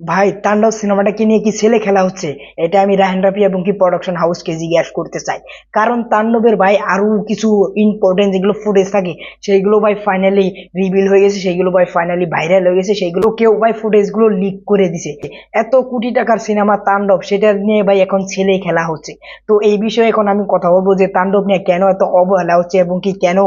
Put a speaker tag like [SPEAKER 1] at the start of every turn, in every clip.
[SPEAKER 1] ভাই, তাণ্ডব সিনেমাটাকে নিয়ে কি ছেলে খেলা হচ্ছে? এটা আমি রাহেন রাফি এবং কি প্রোডাকশন হাউসকে জিজ্ঞাসা করতে চাই। কারণ তাণ্ডবের ভাই আরও কিছু ইম্পর্টেন্ট যেগুলো ফুটেজ থাকে, সেইগুলো ভাই ফাইনালি রিভিল হয়ে গেছে, সেইগুলো ভাই ফাইনালি ভাইরাল হয়ে গেছে, সেইগুলো কেউ ভাই ফুটেজগুলো লিক করে দিছে। এত কোটি টাকার সিনেমা তাণ্ডব, সেটা নিয়ে ভাই এখন ছেলে খেলা হচ্ছে। তো এই বিষয়ে এখন আমি কথা বলব যে তাণ্ডব নিয়ে কেন এত অবহেলা হচ্ছে এবং কি কেন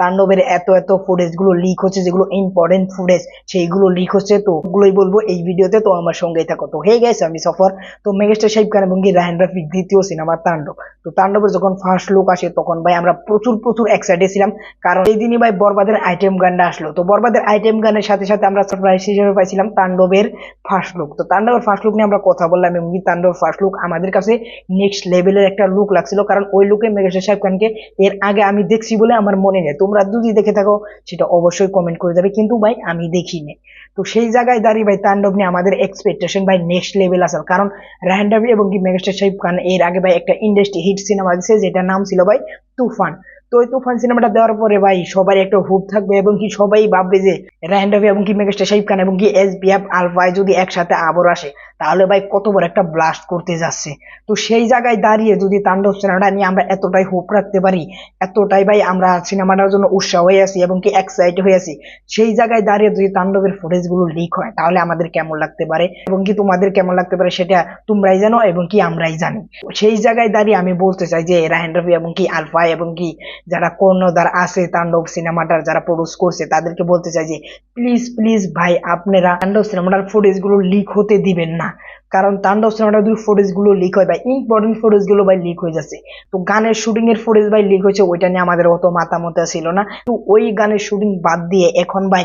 [SPEAKER 1] তাণ্ডবের এত এত ফুটেজগুলো লিক হচ্ছে, যেগুলো ইম্পর্টেন্ট ফুটেজ সেইগুলো লিক হচ্ছে। তো ওগুলোই বলব এই ভিডিওতে তো আমার সঙ্গেই থাকো। তো হে গেছে আমি সফর। তো, মেগাস্টার সাহেব খান এবং রাহেন রাফির দ্বিতীয় সিনেমা তাণ্ডব। তো, তাণ্ডবের যখন ফার্স্ট লুক আসে, তখন ভাই আমরা প্রচুর প্রচুর এক্সাইটেড ছিলাম। কারণ এই দিনই ভাই বরবাদের আইটেম গানটা আসলো। তো, বরবাদের আইটেম গানের সাথে সাথে আমরা সারপ্রাইজ হিসেবে পাইছিলাম তাণ্ডবের ফার্স্ট লুক তো, তাণ্ডবের ফার্স্ট লুক নিয়ে আমরা কথা বললাম এবং কি তাণ্ডবের ফার্স্ট লুক আমাদের কাছে নেক্সট লেভেলের একটা লুক লাগছিল। কারণ ওই লুকে মেগাস্টার সাহেব খানকে এর আগে আমি দেখছি বলে আমার মনে নেই। তোমরা যদি দেখে থাকো, সেটা অবশ্যই কমেন্ট করে যাবে কিন্তু ভাই, আমি দেখিনি। তো সেই জায়গায় দাঁড়িয়ে ভাই তাণ্ডব নিয়ে আমাদের এক্সপেকটেশন ভাই নেক্সট লেভেল আসার কারণ রাহান এবং কি মেগাস্টার সাহিব খান, এর আগে ভাই একটা ইন্ডাস্ট্রি হিট সিনেমা দিচ্ছে যেটার নাম ছিল ভাই তুফান। তো ওই তুফান সিনেমাটা দেওয়ার পরে ভাই সবার একটা হুপ থাকবে এবং কি সবাই ভাববে যে রাহান রাফি এবং কি মেগাস্টার সাহেব খান এবং কি এস বি এফ আলফাই যদি একসাথে আবার আসে, তাহলে ভাই কত বড় একটা ব্লাস্ট করতে যাচ্ছে। তো সেই জায়গায় দাঁড়িয়ে যদি তাণ্ডব সিনেমাটা নিয়ে আমরা এতটাই হোপ রাখতে পারি, এতটাই ভাই আমরা সিনেমাটার জন্য উৎসাহ হয়ে আছি এবং কি এক্সাইট হয়ে আছি, সেই জায়গায় দাঁড়িয়ে যদি তাণ্ডবের ফুটেজগুলো লিক হয়, তাহলে আমাদের কেমন লাগতে পারে এবং কি তোমাদের কেমন লাগতে পারে সেটা তোমরাই জানো এবং কি আমরাই জানি। সেই জায়গায় দাঁড়িয়ে আমি বলতে চাই যে রাহেন রফি এবং কি আলফা এবং কি যারা কর্ণধার আছে, তাণ্ডব সিনেমাটার যারা প্রডিউস করছে, তাদেরকে বলতে চাই যে প্লিজ প্লিজ ভাই, আপনারা তাণ্ডব সিনেমাটার ফুটেজগুলো লিক হতে দিবেন না। কারণ তাণ্ডব সিনেমাটার যদি ফুটেজগুলো লিক হয়, ভাই ইম্পর্টেন্ট ফুটেজগুলো ভাই লিক হয়ে যাচ্ছে। তো গানের শুটিং এর ফুটেজ ভাই লিক হয়েছে, ওইটা নিয়ে আমাদের অত মাথা মতো ছিল না। তো ওই গানের শুটিং বাদ দিয়ে এখন ভাই,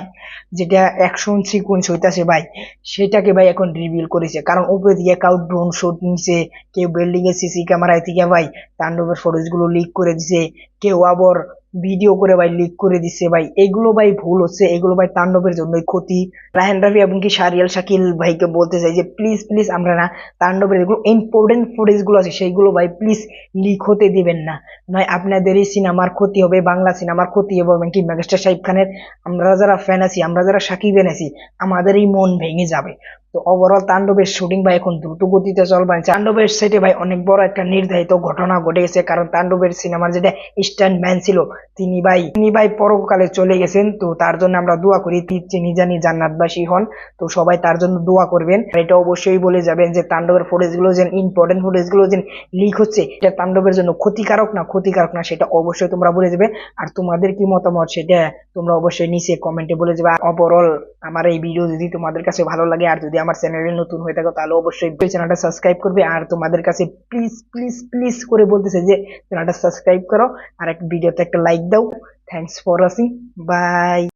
[SPEAKER 1] যেটা অ্যাকশন সিকোয়েন্স হইতাছে ভাই, সেটাকে ভাই এখন রিভিল করেছে। কারণ উপরে দিয়ে কাউ ড্রোন শুট নিছে, কেউ বিল্ডিং এর সিসি ক্যামেরায় থেকে ভাই, তাণ্ডবের ফুটেজগুলো লিক করে দিছে। কেউ আবার ভিডিও করে ভাই লিক করে দিচ্ছে ভাই। এগুলো ভাই ভুল হচ্ছে, এগুলো ভাই তাণ্ডবের জন্যই ক্ষতি। রাহেন রাফি এবং কি সারিয়াল শাকিল ভাইকে বলতে চাই যে প্লিজ প্লিজ আমরা না তাণ্ডবের যেগুলো ইম্পর্টেন্ট ফুটেজগুলো আছে, সেইগুলো ভাই প্লিজ লিক হতে দিবেন না। নয় আপনাদের এই সিনেমার ক্ষতি হবে, বাংলা সিনেমার ক্ষতি হবে এবং কি মেগাস্টার সাহেব খানের, আমরা যারা ফ্যান আছি, আমরা যারা সাকিবেন আছি আমাদের এই মন ভেঙে যাবে। তো ওভারঅল তাণ্ডবের শুটিং ভাই এখন দ্রুত গতিতে চলবে। তাণ্ডবের সেটে ভাই অনেক বড় একটা নির্ধারিত ঘটনা ঘটে গেছে কারণ তাণ্ডবের সিনেমার যেটা স্ট্যান্ড ম্যান ছিল, তিনি ভাই তিনি ভাই পরকালে চলে গেছেন, তো তার জন্য আমরা দোয়া করি তিনি জানি জান্নাতবাসী হন, তো সবাই তার জন্য দোয়া করবেন। এটা অবশ্যই বলে যাবেন যে তাণ্ডবের ফুটেজগুলো যে ইম্পর্টেন্ট ফুটেজগুলো যে লিক হচ্ছে, এটা তাণ্ডবের জন্য ক্ষতিকারক না ক্ষতিকারক না, সেটা অবশ্যই তোমরা বলে যাবে আর তোমাদের কি মতামত? সেটা তোমরা অবশ্যই নিচে কমেন্টে বলে যাবে ওভারঅল আমার এই ভিডিও যদি তোমাদের কাছে ভালো লাগে আর যদি আমার চ্যানেলে নতুন হয়ে থাকো, তাহলে অবশ্যই চ্যানেলটা সাবস্ক্রাইব করবে। আর তোমাদের কাছে প্লিজ প্লিজ প্লিজ করে বলতেছে যে চ্যানেলটা সাবস্ক্রাইব করো। আর একটা ভিডিওতে একটা লাইক দাও। Thanks for watching by